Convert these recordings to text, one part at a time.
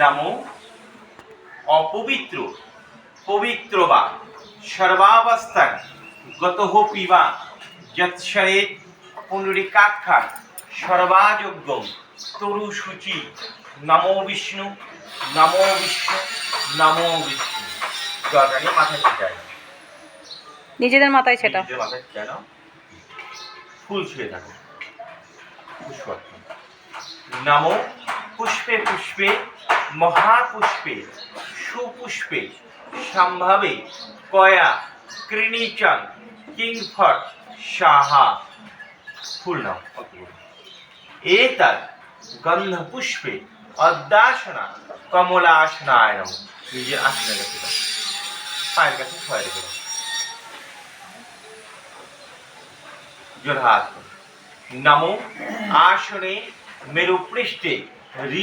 নামো? অপবিত্র পবিত্র বা সর্বাবস্থান গত পিবা যৎসরে পুনরিকাক্ষা সর্বাযোগ্যম তরু সূচি নমো বিষ্ণু নমো বিষ্ণু নমো বিষ্ণু। জলটা নিয়ে মাথায় ছিটায় নিজেদের মাথায় সেটা মাথায় কেন ফুল ছুঁয়ে থাকো নমো পুষ্পে পুষ্পে, মহাপুষ্পে, সুপুষ্পে, সম্ভাবে কয়া কৃণীচন কিংফট সাহা। ফুল নাম এতদ গন্ধপুষ্পে অদ্যাসনা কমলাসনায় নম নিজের আসনে রেখে পায়ের কাছে ছয় রেখে দাও জোরহাত। নমো। আসনে মেরুপৃষ্ঠে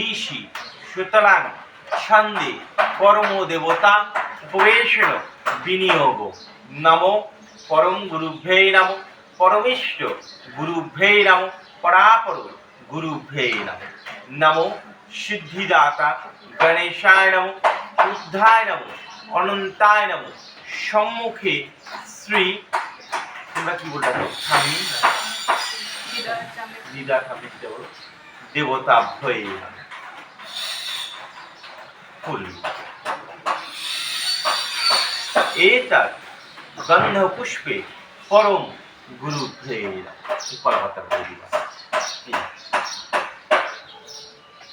ঋষি সুতরাং ছন্দে পরম দেবতা উপবেশন বিনিয়োগ। নমো পরম গুরুভ্যে নম পরমেষ্ট গুরুভ্যে নম পরাপর গুরুভ্যে নম। নমো সিদ্ধিদাতা গণেশায় নম উদ্ধায় নম অনন্তায় নম। সম্মুখে শ্রী তোমরা কি বলতে পারো স্বামী দিদা দিতে বলো। দেবতা ভয়ে ফুল এটা গন্ধ পুষ্পে পরম গুরু ভয়ে কলাপাতা হয়ে